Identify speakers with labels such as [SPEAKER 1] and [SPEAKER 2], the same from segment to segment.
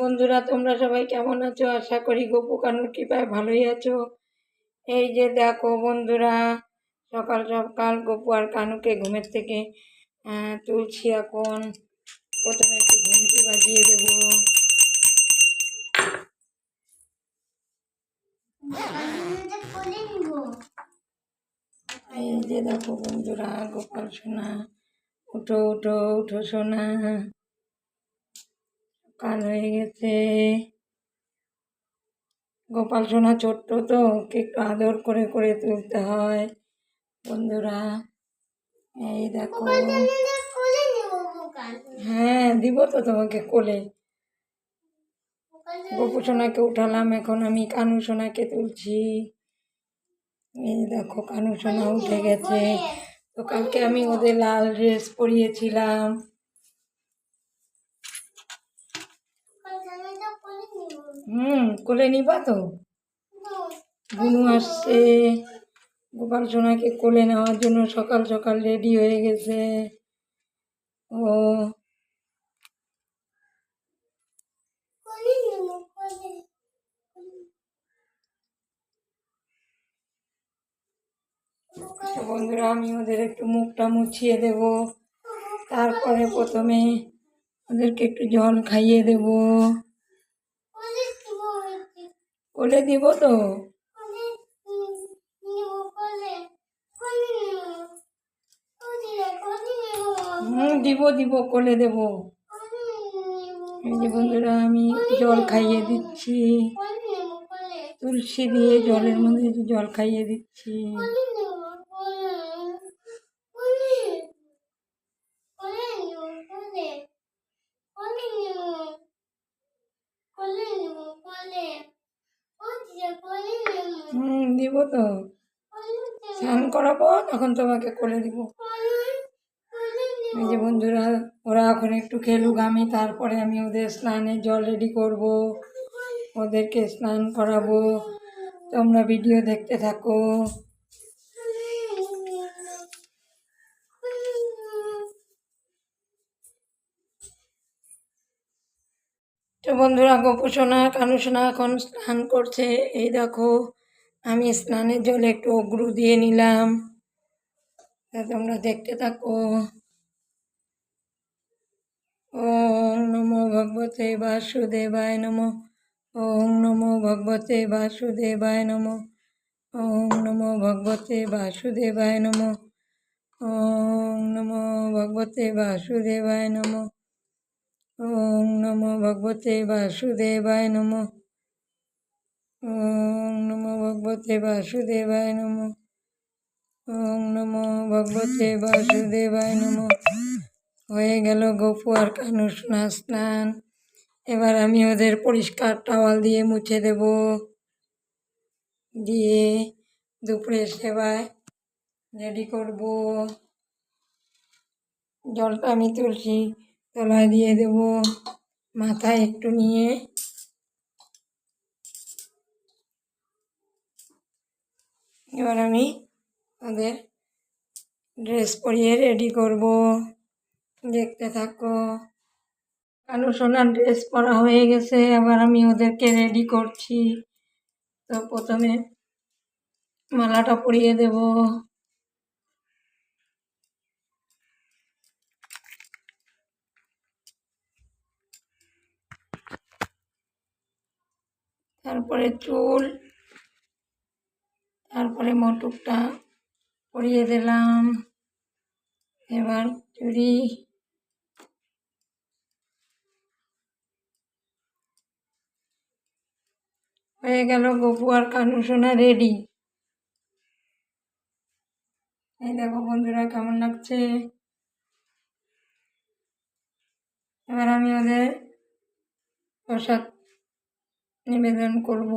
[SPEAKER 1] বন্ধুরা তোমরা সবাই কেমন আছো আশা করি গোপকান্ড কৃপায় ভালোই আছো এই যে দেখো বন্ধুরা সকাল সকাল গোপু আর কানুকে ঘুমের থেকে তুলছি এখন প্রথমে একটু ঘুমটি বাজিয়ে দেব এই যে দেখো বন্ধুরা গোপাল সোনা উঠো উঠো উঠো সোনা কাল হয়ে গেছে গোপাল সোনা ছোট্ট তো ওকে একটু আদর করে করে তুলতে হয় বন্ধুরা এই দেখো হ্যাঁ দিব তো তোমাকে কোলে গোপু সোনাকে উঠালাম এখন আমি কানু সোনাকে তুলছি এই দেখো কানু সোনা উঠে গেছে তো কালকে আমি ওদের লাল ড্রেস পরিয়েছিলাম হুম কোলে নিবা তো বুনু আসছে গোপাল সোনাকে কোলে নেওয়ার জন্য সকাল সকাল রেডি হয়ে গেছে ও আচ্ছা বন্ধুরা আমি ওদের একটু মুখটা মুছিয়ে দেব তারপরে প্রথমে ওদেরকে একটু জল খাইয়ে দেবো কোলে দিব তো হুম দিব দিব কোলে দেব এই যে বন্ধুরা আমি জল খাইয়ে দিচ্ছি তুলসী দিয়ে জলের মধ্যে জল খাইয়ে দিচ্ছি দেবো তো স্নান করাবো তখন তোমাকে কোলে দিব যে বন্ধুরা ওরা এখন একটু খেলুক আমি তারপরে আমি ওদের স্নানে জল রেডি করব ওদেরকে স্নান করাবো তোমরা ভিডিও দেখতে থাকো তো বন্ধুরা গোপু সোনা এখন স্নান করছে এই দেখো আমি স্নানের জলে একটু অগ্রু দিয়ে নিলাম তোমরা দেখতে থাকো ওম নমো ভগবতে বাসুদেবায় নম ওম নমো ভগবতে বাসুদেবায় নম ওম নমো ভগবতে বাসুদেবায় নম ওম নমো ভগবতে বাসুদেবায় নম ওম নমো ভগবতে বাসুদেবায় নম ওং নমো ভগবতে বাসুদেবায় নম ওম নমো ভগবতে বাসুদেবায় নমো হয়ে গেল গপু আর কানুষ্ণা স্নান এবার আমি ওদের পরিষ্কার টাওয়াল দিয়ে মুছে দেব দিয়ে দুপুরে সেবায় রেডি করব জলটা আমি তুলসী তলায় দিয়ে দেব মাথায় একটু নিয়ে এবার আমি তাদের ড্রেস পরিয়ে রেডি করব দেখতে থাকো কালো সোনার ড্রেস পরা হয়ে গেছে আবার আমি ওদেরকে রেডি করছি তো প্রথমে মালাটা পরিয়ে দেব তারপরে চুল তারপরে মটুকটা পরিয়ে দিলাম এবার চুরি হয়ে গেল গপু আর কানু শোনা রেডি এই দেখো বন্ধুরা কেমন লাগছে এবার আমি ওদের প্রসাদ নিবেদন করবো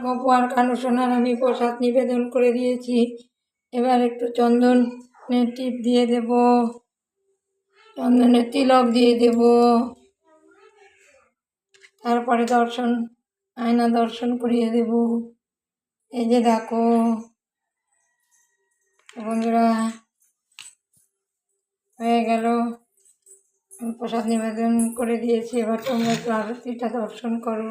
[SPEAKER 1] কানু কানুসোনার আমি প্রসাদ নিবেদন করে দিয়েছি এবার একটু চন্দনের টিপ দিয়ে দেব চন্দনের তিলক দিয়ে দেব তারপরে দর্শন আয়না দর্শন করিয়ে দেব এই যে দেখো বন্ধুরা হয়ে গেল প্রসাদ নিবেদন করে দিয়েছি এবার তোমরা একটু আরতিটা দর্শন করো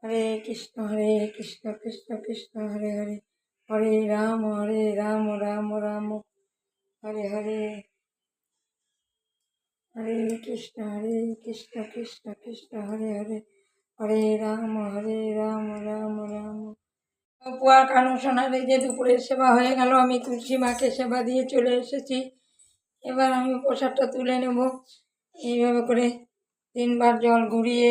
[SPEAKER 1] হরে কৃষ্ণ হরে কৃষ্ণ কৃষ্ণ কৃষ্ণ হরে হরে হরে রাম হরে রাম রাম রাম হরে হরে হরে কৃষ্ণ হরে কৃষ্ণ কৃষ্ণ কৃষ্ণ হরে হরে হরে রাম হরে রাম রাম রাম পুয়ার কানুসোনার এই যে দুপুরের সেবা হয়ে গেল আমি তুলসী মাকে সেবা দিয়ে চলে এসেছি এবার আমি প্রসাদটা তুলে নেব এইভাবে করে তিনবার জল ঘুরিয়ে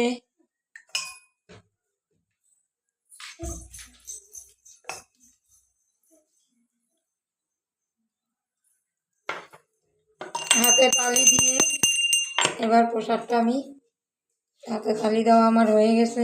[SPEAKER 1] হাতে তালি দিয়ে এবার প্রসাদটা আমি হাতে তালি দেওয়া আমার হয়ে গেছে